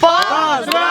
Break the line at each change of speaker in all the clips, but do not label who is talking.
Поздравляем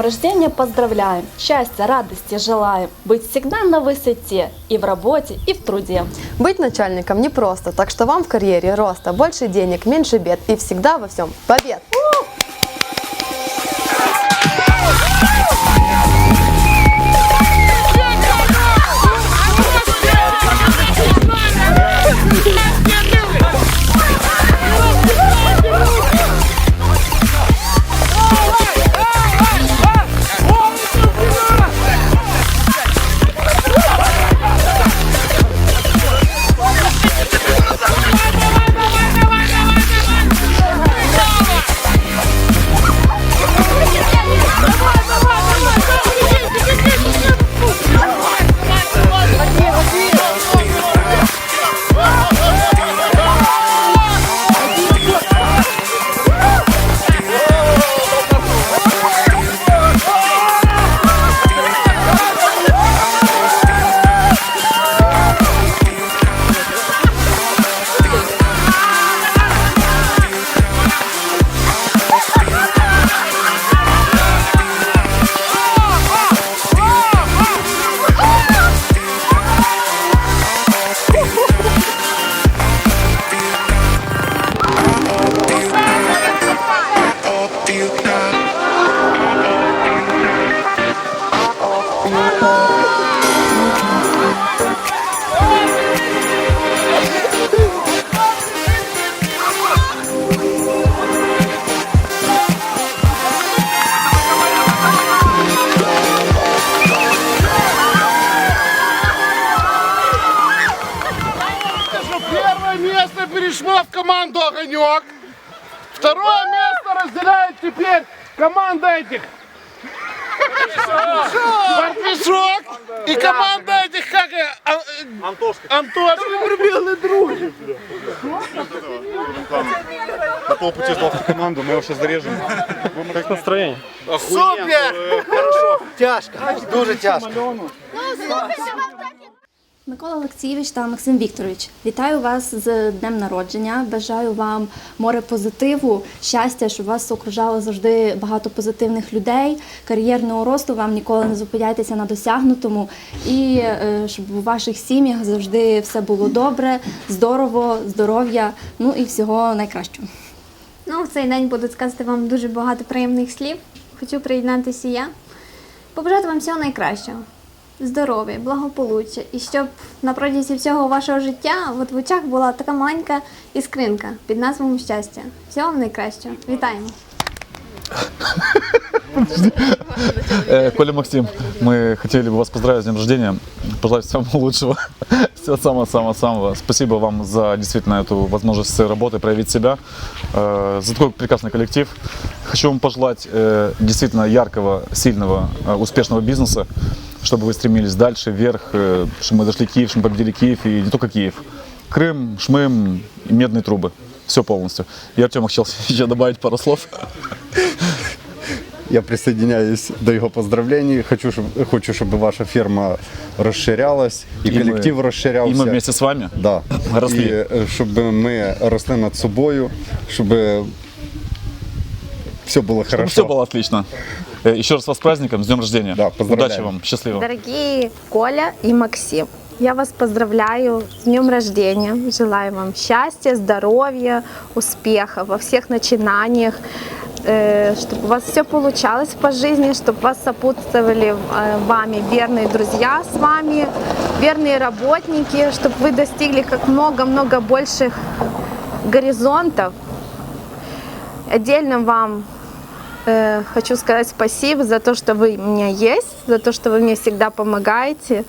днем рождения
поздравляем, счастья, радости желаем, быть всегда на высоте и в работе, и в труде.
Быть начальником непросто, так что вам в карьере роста больше денег, меньше бед и всегда во всем побед!
Теперь команда этих. Партишок. И команда этих, как а,
Антошка.
Антошка. Белый друг.
На полпути сдал команду, мы его сейчас зарежем. Как настроение?
Супер.
Тяжко, дуже тяжко.
Микола Олексійович та Максим Вікторович, вітаю вас з днем народження. Бажаю вам море позитиву, щастя, щоб вас окружало завжди багато позитивних людей, кар'єрного росту. Вам ніколи не зупиняйтеся на досягнутому, і е, щоб у ваших сім'ях завжди все було добре, здорово, здоров'я, ну і всього найкращого.
Ну, в цей день буду сказати вам дуже багато приємних слів. Хочу приєднатися я. Побажати вам всього найкращого Здоров'я, благополуччя. І щоб на протязі всього вашого життя от в очах була така маленька іскринка під назвою щастя. Всього вам найкращого. Вітаємо!
Э, Коля Максим, мы хотели бы вас поздравить с днем рождения, пожелать всего лучшего, всего самого-самого-самого. Спасибо вам за действительно эту возможность работы, проявить себя, э, за такой прекрасный коллектив. Хочу вам пожелать э, действительно яркого, сильного, э, успешного бизнеса, чтобы вы стремились дальше, вверх, э, чтобы мы дошли Киев, чтобы мы победили Киев и не только Киев. Крым, Шмым и медные трубы. Все полностью. И Артем хотел еще добавить пару слов.
Я присоединяюсь до его поздравлений. Хочу, щоб, хочу, щоб ваша ферма розширялась і,
І ми-
колектив розширявся.
И мы вместе с вами
Да.
росли.
І е, щоб ми росли над собою, щоб все було
Чтобы
хорошо.
все было отлично. Э, Еще раз вас с праздником, с днем рождения.
Да, поздравляем.
Удачи вам, счастливо.
Дорогие Коля и Максим, я вас поздравляю с днем рождения. Желаю вам счастья, здоровья, успеха во всех начинаниях. э, чтобы у вас все получалось по жизни, чтобы вас сопутствовали э, вами верные друзья с вами, верные работники, чтобы вы достигли как много-много больших горизонтов. Отдельно вам э, хочу сказать спасибо за то, что вы у меня есть, за то, что вы мне всегда помогаете.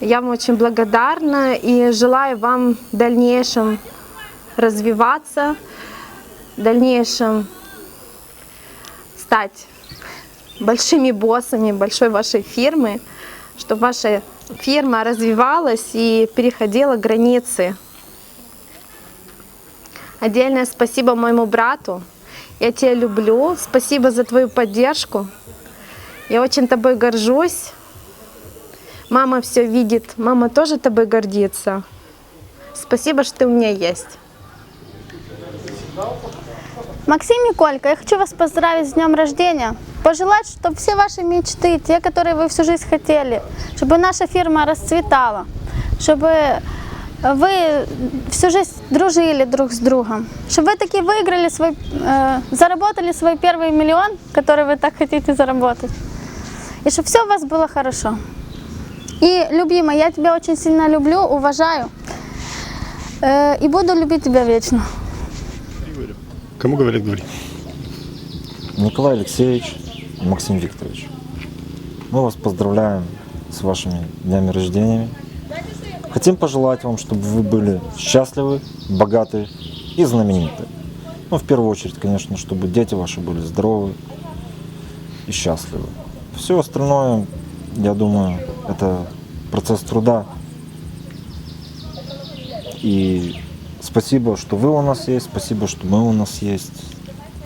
Я вам очень благодарна и желаю вам в дальнейшем развиваться, в дальнейшем стать большими боссами большой вашей фирмы, чтобы ваша фирма развивалась и переходила границы. Отдельное спасибо моему брату. Я тебя люблю. Спасибо за твою поддержку. Я очень тобой горжусь. Мама все видит. Мама тоже тобой гордится. Спасибо, что ты у меня есть.
Максим Колька, я хочу вас поздравить с днем рождения. Пожелать, чтобы все ваши мечты, те, которые вы всю жизнь хотели, чтобы наша фирма расцветала, чтобы вы всю жизнь дружили друг с другом, чтобы вы таки выиграли свой, э, заработали свой первый миллион, который вы так хотите заработать, и чтобы все у вас было хорошо. И, любимая, я тебя очень сильно люблю, уважаю э, и буду любить тебя вечно.
Кому говорит, говори.
Николай Алексеевич, Максим Викторович. Мы вас поздравляем с вашими днями рождения. Хотим пожелать вам, чтобы вы были счастливы, богаты и знамениты. Ну, в первую очередь, конечно, чтобы дети ваши были здоровы и счастливы. Все остальное, я думаю, это процесс труда. И спасибо, что вы у нас есть, спасибо, что мы у нас есть.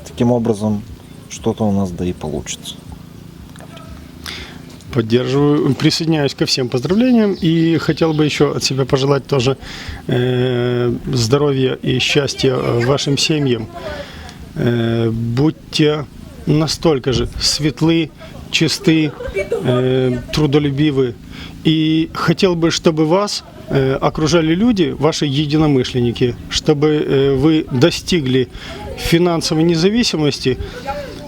Таким образом, что-то у нас да и получится.
Поддерживаю, присоединяюсь ко всем поздравлениям и хотел бы еще от себя пожелать тоже э, здоровья и счастья э, вашим семьям. Э, будьте настолько же светлы, чисты, э, трудолюбивы. И хотел бы, чтобы вас э, окружали люди, ваши единомышленники, чтобы э, вы достигли финансовой независимости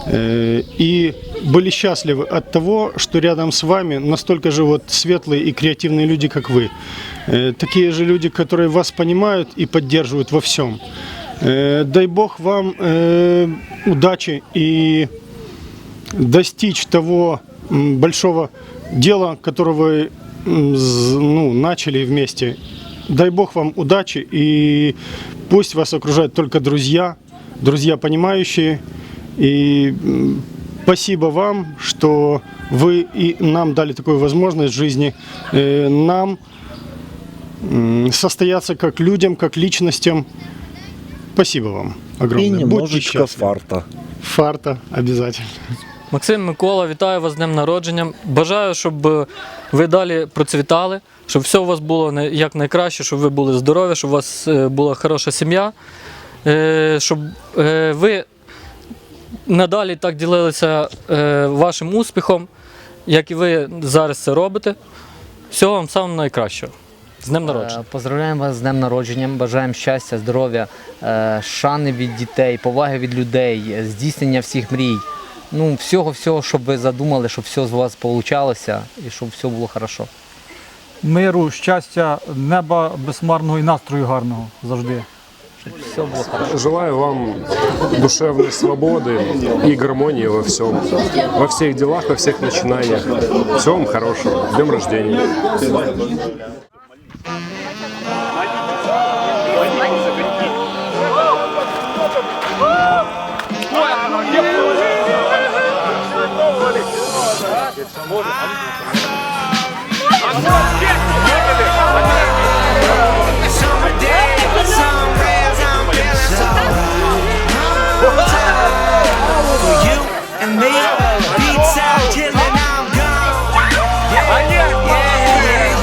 и были счастливы от того, что рядом с вами настолько же вот светлые и креативные люди, как вы. Э, Такие же люди, которые вас понимают и поддерживают во всем. Э, Дай Бог вам э, удачи и достичь того большого дела, которое вы ну, начали вместе. Дай Бог вам удачи и пусть вас окружают только друзья, друзья понимающие. И м, спасибо вам, что вы и нам дали такую возможность в жизни э, нам м, состояться как людям, как личностям. Спасибо вам огромное.
И
Будьте
немножечко
счастливы.
фарта.
Фарта обязательно.
Максим Микола, вітаю вас з днем народження. Бажаю, щоб е, ви далі процвітали, щоб все у вас було най- як найкраще, щоб ви були здорові, щоб у вас е, була хороша сім'я, е, щоб е, ви надалі так ділилися е, вашим успіхом, як і ви зараз це робите. Всього вам самого найкращого. З днем народження.
Е, Поздравляємо вас з днем народження, бажаємо щастя, здоров'я, е, шани від дітей, поваги від людей, здійснення всіх мрій. Ну, всього, всього, щоб ви задумали, щоб все з вас получалося і щоб все було хорошо.
Миру, щастя, неба безмарного і настрою гарного завжди.
Все було хорошо.
Желаю вам душевной свободы и гармонии во всем. Во всех делах, во всех начинаниях. Всего вам хорошего. С днем рождения.
You me. Beats out, till chillin', I'm gone. Yeah, yeah, yeah.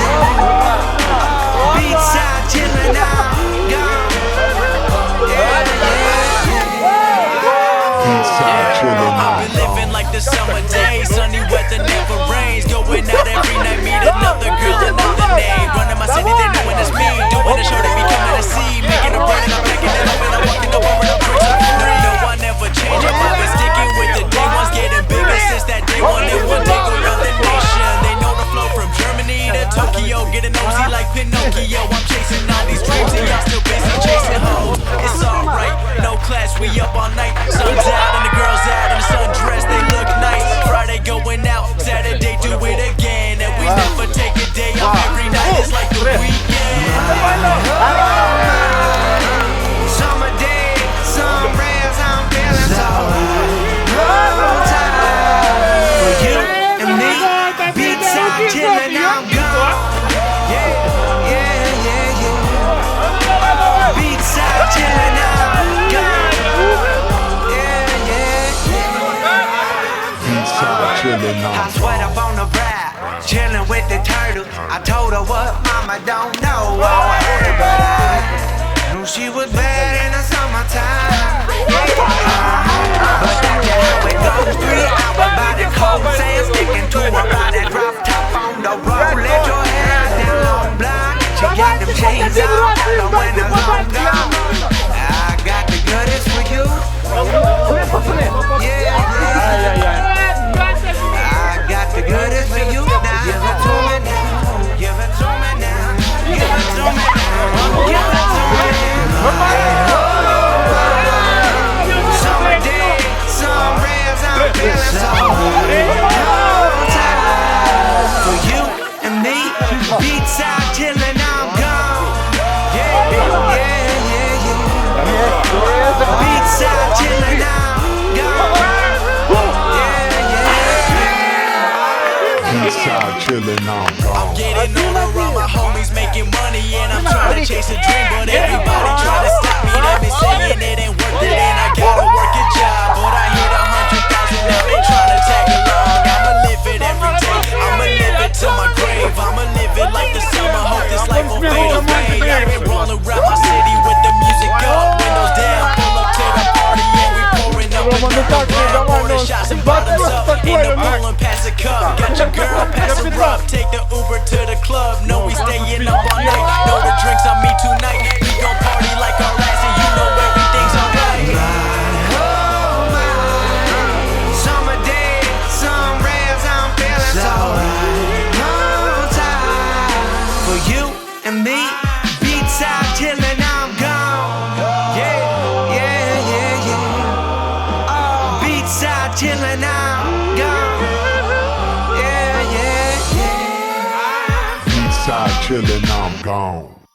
Beats out, till chillin', I'm gone. Yeah, yeah, yeah. I've been living like the summer days, sunny weather never rains. Going out every night, meet another girl, another name. Running my city, they know when it's me. Doing the show, they be coming to see me. I told her what mama don't know, but I knew she was bad in the summertime. But that's just how it goes. Three hours by the cold sand, sticking to her body, drop top on the road. Let your hair down long block. She got them chains on, when the long gone. I got the goodies for you. and I'm trying to chase a dream, but everybody down.